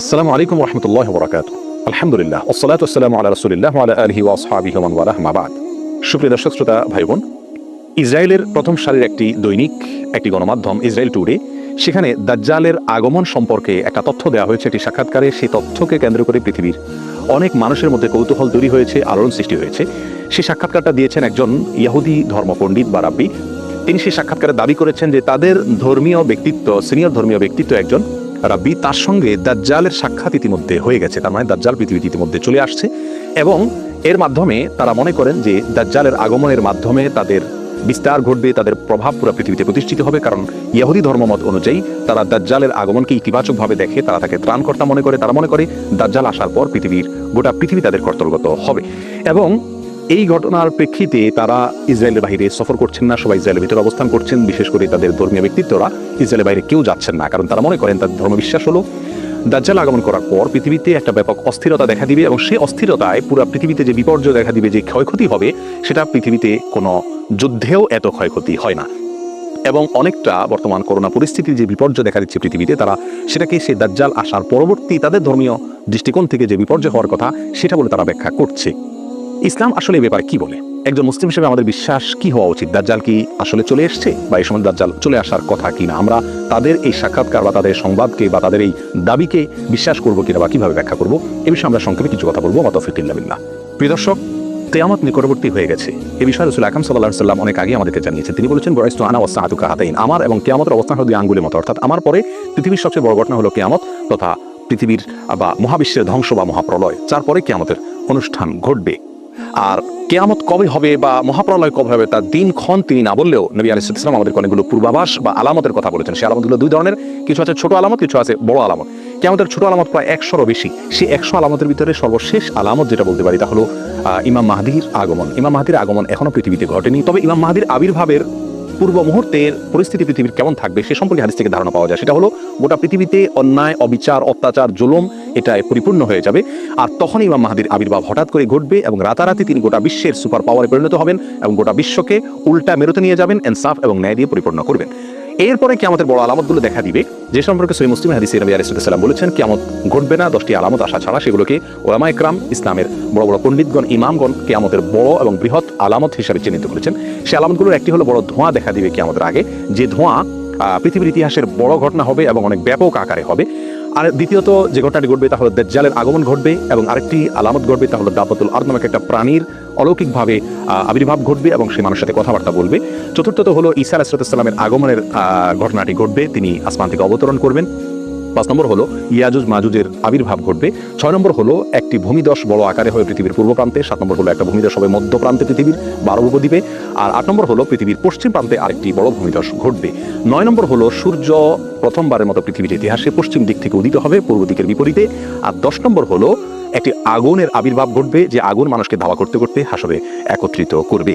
আসসালামু আলাইকুম রহমতুল্লাহ বরাকাত আলহামদুলিল্লাহ। ওসলাত আসসালামু আলা রসুলিল্লাহ আলা আলহি ওয়াসহাবিহি ওমান ওয়ালাহ। মাবাদ সুপ্রিয় দর্শক, শ্রোতা ভাই বোন ইসরায়েলের প্রথম সারির একটি দৈনিক, একটি গণমাধ্যম, ইসরায়েল টুডে, সেখানে দাজ্জালের আগমন সম্পর্কে একটা তথ্য দেওয়া হয়েছে। একটি সাক্ষাৎকারে সেই তথ্যকে কেন্দ্র করে পৃথিবীর অনেক মানুষের মধ্যে কৌতূহল তৈরি হয়েছে, আলোড়ন সৃষ্টি হয়েছে। সেই সাক্ষাৎকারটা দিয়েছেন একজন ইয়াহুদি ধর্মপণ্ডিত বা রাব্বি। তিনি সেই সাক্ষাৎকারে দাবি করেছেন যে তাদের ধর্মীয় ব্যক্তিত্ব, সিনিয়র ধর্মীয় ব্যক্তিত্ব একজন রাব্বি তার সঙ্গে দাজ্জালের সাক্ষাৎ ইতিমধ্যে হয়ে গেছে, তার মানে দাজ্জাল পৃথিবীতে ইতিমধ্যে চলে আসছে এবং এর মাধ্যমে তারা মনে করেন যে দাজ্জালের আগমনের মাধ্যমে তাদের বিস্তার ঘটবে, তাদের প্রভাব পুরো পৃথিবীতে প্রতিষ্ঠিত হবে, কারণ ইহুদি ধর্মমত অনুযায়ী তারা দাজ্জালের আগমনকে ইতিবাচকভাবে দেখে, তারা তাকে ত্রাণকর্তা মনে করে, তারা মনে করে দাজ্জাল আসার পর পৃথিবীর গোটা পৃথিবী তাদের কর্তব্যগত হবে। এবং এই ঘটনার প্রেক্ষিতে তারা ইসরায়েলের বাইরে সফর করছেন না, সবাই ইসরায়েলের ভিতরে অবস্থান করছেন। বিশেষ করে তাদের ধর্মীয় ব্যক্তিত্বরা ইসরায়েলের বাইরে কেউ যাচ্ছেন না। কারণ তারা মনে করেন, তাদের ধর্মবিশ্বাস হলো, দাজ্জাল আগমন করার পর পৃথিবীতে একটা ব্যাপক অস্থিরতা দেখা দিবে এবং সেই অস্থিরতায় পুরো পৃথিবীতে যে বিপর্যয় দেখা দিবে, যে ক্ষয়ক্ষতি হবে, সেটা পৃথিবীতে কোনো যুদ্ধেও এত ক্ষয়ক্ষতি হয় না। এবং অনেকটা বর্তমান করোনা পরিস্থিতির যে বিপর্যয় দেখা দিচ্ছে পৃথিবীতে, তারা সেটাকে সেই দাজ্জাল আসার পরবর্তী তাদের ধর্মীয় দৃষ্টিকোণ থেকে যে বিপর্যয় হওয়ার কথা, সেটা বলে তারা ব্যাখ্যা করছে। ইসলাম আসলে এই ব্যাপারে কি বলে? একজন মুসলিম হিসেবে আমাদের বিশ্বাস কি হওয়া উচিত? দাজ্জাল কি আসলে চলে এসছে? বা এই সময় দাজ্জাল চলে আসার কথা কিনা? আমরা তাদের এই সাক্ষাৎকার বা তাদের সংবাদকে বা তাদের এই দাবিকে বিশ্বাস করব কিনা বা কীভাবে ব্যাখ্যা করব? এ বিষয়ে আমরা সংক্ষেপে কিছু কথা বলব। মতফিকিল্লাবিল্লাহ প্রিয় দর্শক তেয়ামত নিকটবর্তী হয়ে গেছে। এ বিষয়ে রসুল আকাম সাল্লাহ সাল্লাম অনেক আগে আমাদেরকে জানিয়েছেন। তিনি বলেছেন বয়স্তু আনা অবস্থা আতুকা হাতাইন। আমার এবং কেয়ামতের অবস্থান হলো দুই আঙ্গুলের মতো। অর্থাৎ আমার পরে পৃথিবীর সবচেয়ে বড় ঘটনা হলো কেয়ামত তথা পৃথিবীর বা মহাবিশ্বের ধ্বংস বা মহাপ্রলয়। তারপরে কেয়ামতের অনুষ্ঠান ঘটবে। আর কেয়ামত কবে হবে বা মহাপ্রলয় কবে হবে, তার দিন ক্ষণ তিনি না বললেও নবী আলিসাল্লাম আমাদের অনেকগুলো পূর্বাভাস বা আলামতের কথা বলেছেন। সেই আলামতগুলো দুই ধরনের, কিছু আছে ছোট আলামত, কিছু আছে বড় আলামত। কেয়ামতের ছোট আলামত প্রায় একশোরও বেশি। সেই একশো আলামতের ভিতরে সর্বশেষ আলামত যেটা বলতে পারি তা হলো ইমাম মাহাদির আগমন। ইমাম মাহাদির আগমন এখনও পৃথিবীতে ঘটেনি, তবে ইমাম মাহাদির আবির্ভাবের পূর্ব মুহূর্তের পরিস্থিতি পৃথিবীর কেমন থাকবে সে সম্পর্কে হাদিস থেকে ধারণা পাওয়া যায়। সেটা হলো, গোটা পৃথিবীতে অন্যায়, অবিচার, অত্যাচার, জুলুম এটায় পরিপূর্ণ হয়ে যাবে। আর তখনই ইমাম মাহাদির আবির্ভাব হঠাৎ করে ঘটবে এবং রাতারাতি তিনি গোটা বিশ্বের সুপার পাওয়ারে পরিণত হবেন এবং গোটা বিশ্বকে উল্টা মেরুতে নিয়ে যাবেন এনসাফ এবং ন্যায় দিয়ে পরিপূর্ণ করবেন। এরপরে কি আমাদের বড় আলামতগুলো দেখা দিবে। যে সম্পর্কে সই মুসলিম হাদিস নবী আলাইসাল্লাম বলেছেন কেমত ঘটবে না, দশটি আলামত আসা ছাড়া সেগুলোকে ওলামা ইকরাম ইসলামের বড় বড় পণ্ডিতগণ, ইমামগণ কেয়ামতের বড় এবং বৃহৎ আলামত হিসাবে চিহ্নিত করেছেন। সেই আলামতগুলোর একটি হলো বড় ধোঁয়া দেখা দিবে কেয়ামতের আগে। যে ধোঁয়া পৃথিবীর ইতিহাসের বড় ঘটনা হবে এবং অনেক ব্যাপক আকারে হবে। আর দ্বিতীয়ত যে ঘটনাটি ঘটবে তা হলো দেজ্জালের আগমন ঘটবে এবং আরেকটি আলামত ঘটবে তা হলো আর নামক একটা প্রাণীর অলৌকিকভাবে আবির্ভাব ঘটবে এবং সে মানুষের সাথে কথাবার্তা বলবে। চতুর্থত হলো ঈসা আলাইসালামের আগমনের ঘটনাটি ঘটবে। তিনি আসমান থেকে অবতরণ করবেন। পাঁচ নম্বর হলো ইয়াজুজ মাজুজের আবির্ভাব ঘটবে। ছয় নম্বর হলো একটি ভূমিদশ বড় আকারে হবে পৃথিবীর পূর্ব প্রান্তে, সাত নম্বর হলো একটা ভূমিদশ হবে মধ্য প্রান্তে পৃথিবীর বারো উপদ্বীপে, আর আট নম্বর হলো পৃথিবীর পশ্চিম প্রান্তে আরেকটি বড় ভূমিদশ ঘটবে। নয় নম্বর হলো সূর্য প্রথমবারের মতো পৃথিবীর ইতিহাসে পশ্চিম দিক থেকে উদিত হবে, পূর্ব দিকের বিপরীতে, আর দশ নম্বর হলো একটি আগুনের আবির্ভাব ঘটবে, যে আগুন মানুষকে ধাওয়া করতে করতে হাসবে একত্রিত করবে।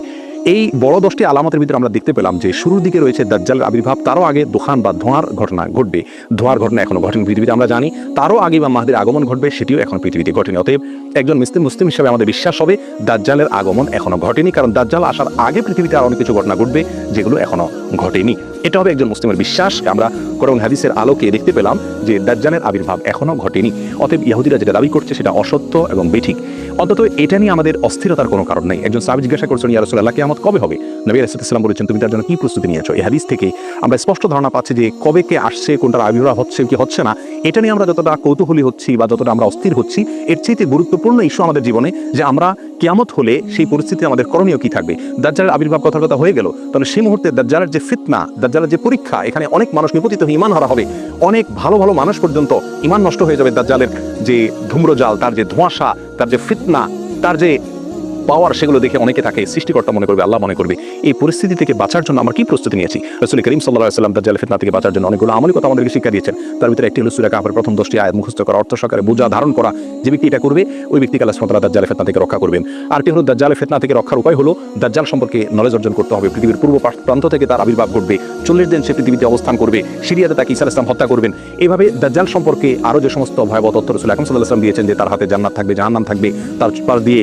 এই বড় দশটি আলামতের ভিতরে আমরা দেখতে পেলাম যে শুরুর দিকে রয়েছে দাজ্জালের আবির্ভাব, তারও আগে দোকান বা ধোঁয়ার ঘটনা ঘটবে। ধোঁয়ার ঘটনা এখনও ঘটেনি, পৃথিবীতে আমরা জানি। তারও আগে বা মাহাদের আগমন ঘটবে, সেটিও এখন পৃথিবীতে ঘটেনি। অতএব একজন মুসলিম মুসলিম হিসাবে আমাদের বিশ্বাস হবে, দাজ্জালের আগমন এখনও ঘটেনি, কারণ দাজ্জাল আসার আগে পৃথিবীতে আর অনেক কিছু ঘটনা ঘটবে, যেগুলো এখনও ঘটেনি। এটা হবে একজন মুসলিমের বিশ্বাস। আমরা কোরআন হাদিসের আলোকে দেখতে পেলাম যে দাজ্জালের আবির্ভাব এখনও ঘটেনি। অতএব ইহুদিরা যেটা দাবি করছে সেটা অসত্য এবং বেঠিক। অন্তত এটা নিয়ে আমাদের অস্থিরতার কোনো কারণ নেই। একজন সাহাবী জিজ্ঞাসা করছেন, ইয়া রাসূলুল্লাহ, কিয়ামত কবে হবে? নবী রাসূলুল্লাহ বলেছেন, তুমি তার জন্য কি প্রস্তুতি নিয়েছো? এই হাদিস থেকে আমরা স্পষ্ট ধারণা পাচ্ছি যে কবে কে আসছে, কোনটার আবির্ভাব হচ্ছে, কি হচ্ছে না। এটা নিয়ে আমরা যতটা কৌতূহলী হচ্ছি বা যতটা আমরা অস্থির হচ্ছি, এর চাইতে গুরুত্বপূর্ণ ইস্যু আমাদের জীবনে যে আমরা কিয়ামত হলে সেই পরিস্থিতি আমাদের করণীয় কি থাকবে? দার্জালের আবির্ভাব কথার কথা হয়ে গেল। তাহলে সেই মুহূর্তে দাজ্জালের যে ফিতনা, দাজ্জালের যে পরীক্ষা, এখানে অনেক মানুষ নিপতিত হয়ে ইমান হারা হবে। অনেক ভালো ভালো মানুষ পর্যন্ত ইমান নষ্ট হয়ে যাবে দার্জালের যে ধুম্রজাল, তার যে ধোঁয়াশা, তার যে ফিতনা, তার যে পাওয়ার সেগুলো দেখে অনেকে তাকে সৃষ্টিকর্তা মনে করবে, আল্লাহ মনে করবে। এই পরিস্থিতি থেকে বাঁচার জন্য আমরা কি প্রস্তুতি নিয়েছি? রসুল করিম সাল্লাহ সাল্লাম দাজ্জাল ফিতনা থেকে বাঁচার জন্য অনেকগুলো আমলি কথা আমাদেরকে শিক্ষা দিয়েছেন। তার ভিতরে একটি হলো সুরা কাপের প্রথম দশটি আয়াত, মুখস্থ করা, অর্থ সহকারে বোঝা, ধারণ করা। যে ব্যক্তি এটা করবে, ওই ব্যক্তিকে আল্লাহ তাআলা দাজ্জালের ফিতনা থেকে রক্ষা করবেন। আরটি হলো দাজ্জালের ফিতনা থেকে রক্ষার উপায় হলো, দাজ্জাল সম্পর্কে নলেজ অর্জন করতে হবে। পৃথিবীর পূর্ব প্রান্ত থেকে তার আবির্ভাব ঘটবে। চল্লিশ দিন সে পৃথিবীতে অবস্থান করবে। সিরিয়াতে তাকে ইসা ইসলাম হত্যা করবেন। এভাবে দাজ্জাল সম্পর্কে আরও যে সমস্ত ভয়াবহ তথ্য রসুল আকরম সাল্লাহ ইসলাম দিয়েছেন যে তার হাতে জান্নাত থাকবে, জাহান্নাম থাকবে, তার পাশ দিয়ে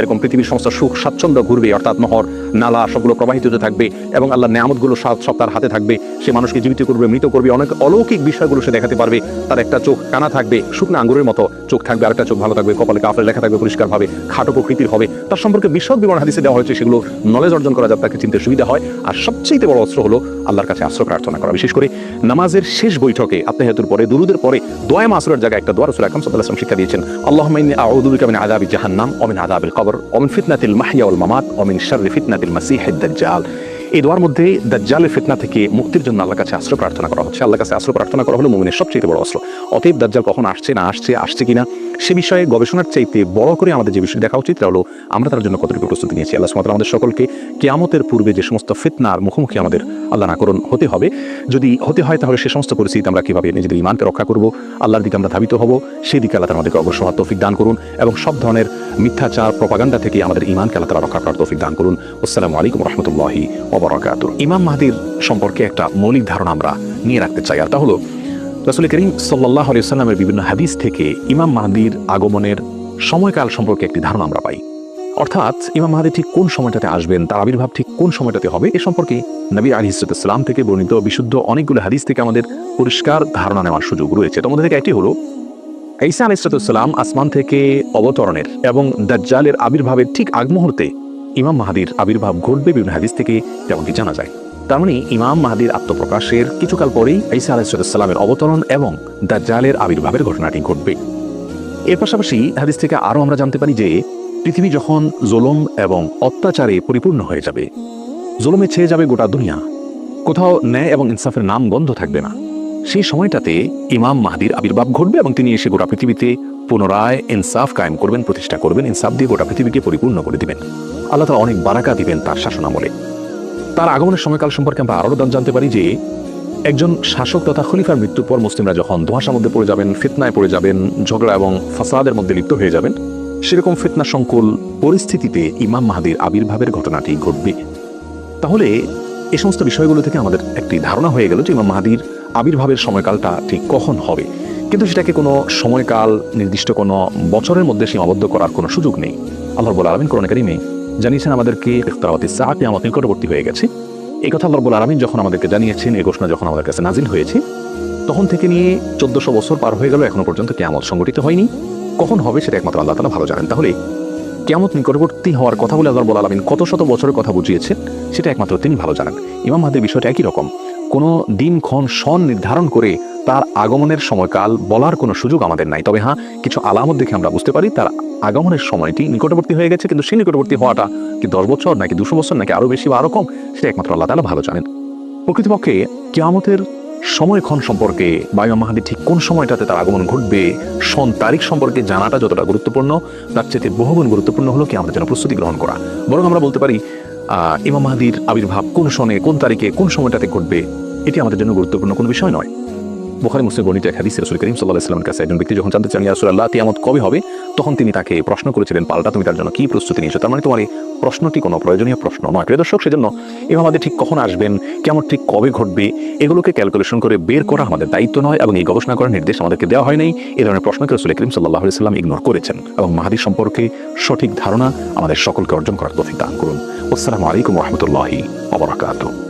এরকম পৃথিবীর সমস্ত সুখ, স্বাচ্ছন্দ্য ঘুরবে, অর্থাৎ নহর, নালা, সবগুলো প্রবাহিত হতে থাকবে এবং আল্লাহ নিয়ামতগুলো সব তার হাতে থাকবে। সে মানুষকে জীবিত করবে, মৃত করবে, অনেক অলৌকিক বিষয়গুলো সে দেখাতে পারবে। তার একটা চোখ কানা থাকবে, শুকনো আঙ্গুরের মতো চোখ থাকবে, আরেকটা চোখ ভালো থাকবে, কপালে কাপড়ে লেখা থাকবে, পরিষ্কারভাবে খাটো প্রকৃতির হবে। তার সম্পর্কে বিশদ বিবরণ হাদিসে দেওয়া হয়েছে, সেগুলো নলেজ অর্জন করা যাতে তাকে চিনতে সুবিধা হয়। আর সবচেয়ে বড় অস্ত্র হলো আল্লাহর কাছে আশ্রয় প্রার্থনা করা। বিশেষ করে নামাজের শেষ বৈঠকে আত্মাহাতুর পরে, দুরুদের পরে, দোয়া মাসরের জায়গায় একটা দোয়া রাসূল আকরাম ওয়াসাল্লাম শিক্ষা দিয়েছেন, আল্লাহুম্মা ইন্নী আউযু বিকা মিন আযাবি জাহান্নাম ওয়া মিন কবর। ومن فتنة المحيا والممات ومن شر فتنة المسيح الدجال. এই দোয়ার মধ্যে দাজ্জালের ফিতনা থেকে মুক্তির জন্য আল্লাহর কাছে আশ্রয় প্রার্থনা করা হচ্ছে। আল্লাহর কাছে আশ্রয় প্রার্থনা করা হলো মুমিনের সবচেয়ে বড় অস্ত্র। অতএব দাজ্জাল কখন আসছে না আসছে আসছে কিনা, সে বিষয়ে গবেষণার চাইতে বড় করে আমাদের যে বিষয় দেখা উচিত, তা হলো আমরা তার জন্য কতটুকু প্রস্তুতি নিয়েছি। আল্লাহ সুমাত্রা আমাদের সকলকে কেয়ামতের পূর্বে যে সমস্ত ফিতনার মুখোমুখি আমাদের আল্লাহ নাকরণ হতে হবে। যদি হতে হয়, তাহলে সে সমস্ত পরিস্থিতি আমরা কীভাবে নিজেদের ইমানকে রক্ষা করব, আল্লাহর দিকে আমরা ধাবিত হব, সেই দিকে আল্লাহ আমাদেরকে হওয়ার তৌফিক দান করুন এবং সব ধরনের মিথ্যাচার, প্রপাগান্ডা থেকে আমাদের ইমানকে আল্লাহ তাআলা রক্ষা করার তৌফিক দান করুন। আসসালামু আলাইকুম রহমতুল্লাহি ইমাম মাহাদির সম্পর্কে একটা মৌলিক ধারণা আমরা নিয়ে রাখতে চাই, আর তা হলো, রাসুল করিম সাল্লাহ সাল্লামের বিভিন্ন হাদিস থেকে ইমাম মাহাদির আগমনের সময়কাল সম্পর্কে একটি ধারণা আমরা পাই। অর্থাৎ, ইমাম মাহাদি ঠিক কোন সময়টাতে আসবেন, তার আবির্ভাব ঠিক কোন সময়টাতে হবে, এ সম্পর্কে নবী আলী ইসলাম থেকে বর্ণিত বিশুদ্ধ অনেকগুলো হাদিস থেকে আমাদের পরিষ্কার ধারণা নেওয়ার সুযোগ রয়েছে। তোমাদের থেকে একটি হলো, ঈসা আলাইসালাম আসমান থেকে অবতরণের এবং দাজ্জালের আবির্ভাবের ঠিক আগ মুহূর্তে ইমাম মাহাদির আবির্ভাব ঘটবে বিভিন্ন হাদিস থেকে যেমনটি জানা যায়। তার মানে ইমাম মাহাদির আত্মপ্রকাশের কিছুকাল পরেই ঈসা আলাইসালামের অবতরণ এবং দাজ্জালের আবির্ভাবের ঘটনাটি ঘটবে। এর পাশাপাশি হাদিস থেকে আরও আমরা জানতে পারি যে, পৃথিবী যখন জোলম এবং অত্যাচারে পরিপূর্ণ হয়ে যাবে, জোলমে ছেয়ে যাবে গোটা দুনিয়া। কোথাও ন্যায় এবং ইনসাফের নাম গন্ধ থাকবে না। সেই সময়টাতে ইমাম মাহাদির আবির্ভাব ঘটবে এবং তিনি এসে গোটা পৃথিবীতে পুনরায় ইনসাফ কায়েম করবেন, প্রতিষ্ঠা করবেন, ইনসাফ দিয়ে গোটা পৃথিবীকে পরিপূর্ণ করে দিবেন। আল্লাহ তালা অনেক বারাকা দিবেন তার শাসনামলে তার আগমনের সময়কাল সম্পর্কে আমরা আরও দান জানতে পারি যে, একজন শাসক তথা খলিফার মৃত্যুর পর মুসলিমরা যখন ধোঁয়াশার মধ্যে পড়ে যাবেন, ফিতনায় পড়ে যাবেন, ঝগড়া এবং ফাসাদের মধ্যে লিপ্ত হয়ে যাবেন, সেরকম ফিতনা সংকুল পরিস্থিতিতে ইমাম মাহাদির আবির্ভাবের ঘটনাটি ঘটবে। তাহলে এ সমস্ত বিষয়গুলো থেকে আমাদের একটি ধারণা হয়ে গেল যে ইমাম মাহাদির আবির্ভাবের সময়কালটা ঠিক কখন হবে। কিন্তু সেটাকে কোনো সময়কাল, নির্দিষ্ট কোনো বছরের মধ্যে সীমাবদ্ধ করার কোনো সুযোগ নেই। আল্লাহ বল আলমিন কারিমে জানিয়েছেন আমাদেরকে ইফতারাওয়াতি সাহাকে আমাদের নিকটবর্তী হয়ে গেছে। এই কথা আল্লাহ বল আলমিন যখন আমাদেরকে জানিয়েছেন, এই ঘোষণা যখন আমাদের কাছে নাজিল হয়েছে, তখন থেকে নিয়ে চোদ্দশো বছর পার হয়ে গেল, এখনও পর্যন্ত কেয়ামত সংগঠিত হয়নি। কখন হবে সেটা একমাত্র আল্লাহ তালা ভালো জানেন। তাহলে কেমন নিকটবর্তী হওয়ার কথা বলে আল্লাহ বল আলমিন কত শত বছরের কথা বুঝিয়েছেন, সেটা একমাত্র তিনি ভালো জানেন। ইমাম মাহাদের বিষয়টা একই রকম। কোনো দিন ক্ষণ সন নির্ধারণ করে তার আগমনের সময়কাল বলার কোনো সুযোগ আমাদের নাই। তবে হ্যাঁ কিছু আলামত দেখে আমরা বুঝতে পারি, তার আগমনের সময়টি নিকটবর্তী হয়ে গেছে, কিন্তু সেই নিকটবর্তী হওয়াটা কি দশ বছর নাকি দুশো বছর নাকি আরও বেশি বা আরও কম, সেটা একমাত্র আল্লাহ তালা ভালো জানেন। প্রকৃতপক্ষে কেয়ামতের সময়ক্ষণ সম্পর্কে বায়ু মাহাদি ঠিক কোন সময়টাতে তার আগমন ঘটবে, সন তারিখ সম্পর্কে জানাটা যতটা গুরুত্বপূর্ণ, তার চেয়ে বহুগুণ গুরুত্বপূর্ণ হলো কি আমাদের যেন প্রস্তুতি গ্রহণ করা। বরং আমরা বলতে পারি ইমাম মাহাদির আবির্ভাব কোন সনে, কোন তারিখে, কোন সময়টাতে ঘটবে, এটি আমাদের জন্য গুরুত্বপূর্ণ কোনো বিষয় নয়। বোখারি মুসলিম গণিত এক হাদিস রসুল করিম সাল্লাহ ইসলামের কাছে একজন ব্যক্তি যখন জানতে চান ইয়াসুল্লাহ তিয়ামত কবে হবে? তখন তিনি তাকে প্রশ্ন করেছিলেন, পাল্টা, তুমি তার জন্য কি প্রস্তুতি নিয়েছো? তার মানে তোমার এই প্রশ্নটি কোনো প্রয়োজনীয় প্রশ্ন নয়। প্রিয় দর্শক, সেজন্য এভাবে আমাদের ঠিক কখন আসবেন কেমন ঠিক কবে ঘটবে, এগুলোকে ক্যালকুলেশন করে বের করা আমাদের দায়িত্ব নয় এবং এই গবেষণা করার নির্দেশ আমাদেরকে দেওয়া হয় নাই। এই ধরনের প্রশ্নকে রসুল করিম সাল্লাহ সাল্লাম ইগনোর করেছেন এবং মাহাদি সম্পর্কে সঠিক ধারণা আমাদের সকলকে অর্জন করার তফিক দান করুন। আসসালামু আলাইকুম রহমতুল্লাহি অবরাকাতুহ